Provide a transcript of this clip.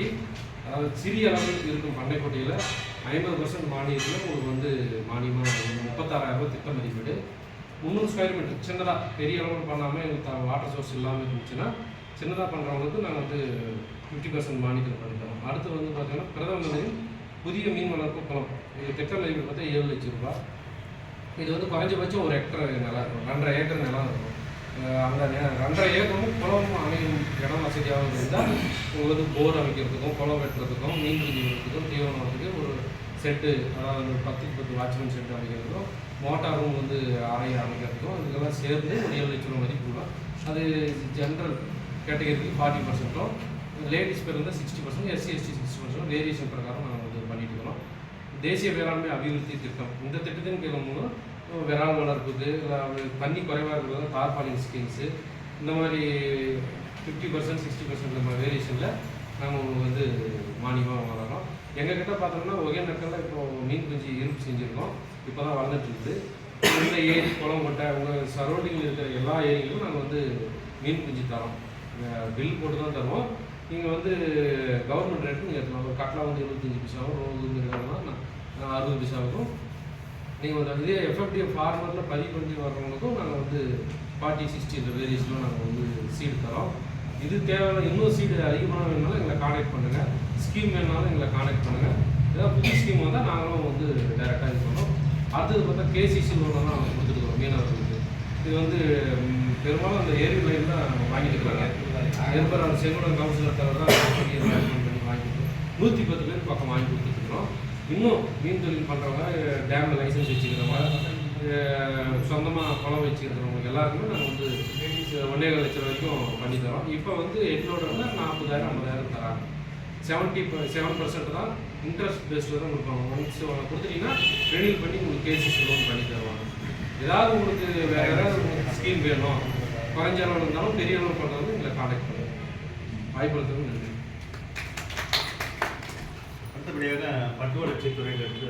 அதாவது சிறிய அளவில் இருக்கும் பண்ணைக்குட்டியில் ஐம்பது பர்சன்ட் மானியத்தில் உங்களுக்கு வந்து மானியமாக முப்பத்தாறாயிரம் ரூபாய் திட்ட மதிப்பீடு. முந்நூறு ஸ்கொயர் மீட்டர் சின்னதாக பெரிய அளவில் பண்ணாமல் எங்களுக்கு வாட்டர் சோர்ஸ் இல்லாமல் இருந்துச்சுன்னா சின்னதாக பண்ணுறவங்களுக்கு நாங்கள் வந்து ஃபிஃப்டி பர்சன்ட் மானியத்தில் பண்ணித்தரோம் அடுத்து வந்து பார்த்தீங்கன்னா பிரதம மந்திரி புதிய மீன் வளர்ப்பு குளம் இது திட்ட மதிப்பீடு பார்த்தா ஏழு லட்சம் ரூபாய். இது வந்து குறைஞ்சபட்சம் ஒரு ஹெக்டர் நிலம் இருக்கும் ரெண்டரை ஏக்கர் நிலம் இருக்கும். அந்த அன்றைய ஏக்கமும் குளம் அமையும் இடம் வசதியாக இருந்தால் உங்களுக்கு வந்து போர் அமைக்கிறதுக்கும் குளம் வெட்டுறதுக்கும் மீன் பிடிக்கிறதுக்கும் தீவனத்துக்கு ஒரு செட்டு அதாவது ஒரு பத்துக்கு பத்து வாட்ச்மேன் செட்டு அமைக்கிறதுக்கும் மோட்டாரும் வந்து அறை அமைக்கிறதுக்கும் இதுக்கெல்லாம் சேர்ந்து ஒரு ஏழு லட்ச ரூபா மதிப்பு அது ஜென்ரல் கேட்டகரிக்கு ஃபார்ட்டி பர்சன்ட்டும் லேடிஸ் பேர் வந்து sixty percent SC ST sixty percent variation பிரகாரம் நாங்கள் வந்து பண்ணிட்டு இருக்கிறோம். தேசிய வேளாண்மை அபிவிருத்தி திட்டம். இந்த திட்டத்தின் கீழ் மூலம் விரால் வளர்ப்புது தண்ணி குறைவாக இருக்கிறது தார்பாலிங் ஸ்கீம்ஸு இந்த மாதிரி ஃபிஃப்டி பர்சன்ட் சிக்ஸ்டி பர்சன்ட் நம்ம மாதிரி வேரியேஷனில் நாங்கள் உங்களுக்கு வந்து மானியமாக வளரோம் எங்கக்கிட்ட பார்த்தோம்னா ஒகேனக்கல்ல இப்போ மீன் குஞ்சு இருப்பு செஞ்சுருக்கோம். இப்போ தான் வளர்ந்துட்டு இந்த ஏரி குளம் கொட்டை உங்கள் சரௌண்டிங்கில் இருக்கிற எல்லா ஏரியிலும் நாங்கள் வந்து மீன் குஞ்சு தரோம். பில் போட்டு தான் தருவோம். நீங்கள் வந்து கவர்மெண்ட் ரேட்டு நீங்கள் எடுத்துக்கலாம். ஒரு கட்லா வந்து இருபத்தஞ்சி பைசாவும் ரோஸ் இருக்காங்கன்னா அறுபது பைசாவுக்கும் நீங்கள் வந்து இதே எஃப்எஃப்டிஎஃப் ஃபார்மரில் பதிவு பண்ணி வர்றவங்களுக்கும் நாங்கள் வந்து ஃபார்ட்டி சிக்ஸ்டி இந்த வேரியேஷனில் நாங்கள் வந்து சீடு தரோம். இது தேவையான இன்னும் சீடு அதிகமாக வேணுனாலும் எங்களை காண்டாக்ட் பண்ணுங்கள் ஸ்கீம் வேணாலும் எங்களை காண்டாக்ட் பண்ணுங்கள் ஏதாவது புது ஸ்கீம் வந்தால் நாங்களும் வந்து டைரெக்டாக இது பண்ணோம் அடுத்தது பார்த்தா கேசிசி லோனெல்லாம் நாங்கள் கொடுத்துருக்கோம் மீனவர்களுக்கு. இது வந்து பெரும்பாலும் அந்த ஏரி லைன் தான் வாங்கிட்டு இருக்கிறாங்க எதிர்பார் அந்த செங்குடன் கவுன்சிலர் தவிர தான் பண்ணி பண்ணி வாங்கிட்டு நூற்றி பத்து பேர் பக்கம் வாங்கி கொடுத்துருக்குறோம். இன்னும் மீன் தொழில் பண்ணுறவங்க டேமில் லைசன்ஸ் வச்சுக்கிறவங்க சொந்தமாக குளம் வச்சுக்கிறவங்க எல்லாருக்குமே நாங்கள் வந்து ஒன்றே லட்சம் வரைக்கும் பண்ணி தரோம். இப்போ வந்து எங்களோட நாற்பதாயிரம் ஐம்பதாயிரம் தராங்க. செவன்ட்டி செவன் பர்சன்ட் தான் இன்ட்ரெஸ்ட் பேஸ்டில் தான் கொடுப்பாங்க. ஒன்ஸ் கொடுத்துட்டீங்கன்னா ரெனியூல் பண்ணி உங்களுக்கு கேசிஸ் லோன் பண்ணி தருவாங்க. ஏதாவது உங்களுக்கு வேறு ஏதாவது உங்களுக்கு ஸ்கீம் வேணும். குறைஞ்ச அளவு இருந்தாலும் பெரிய அளவு பண்ணுறது எங்களை காண்டாக்ட் பண்ணுங்கள் வாய்ப்பு நன்றி. அடுத்தபடியாக பட்டுவளர்ச்சித்துறையிலிருந்து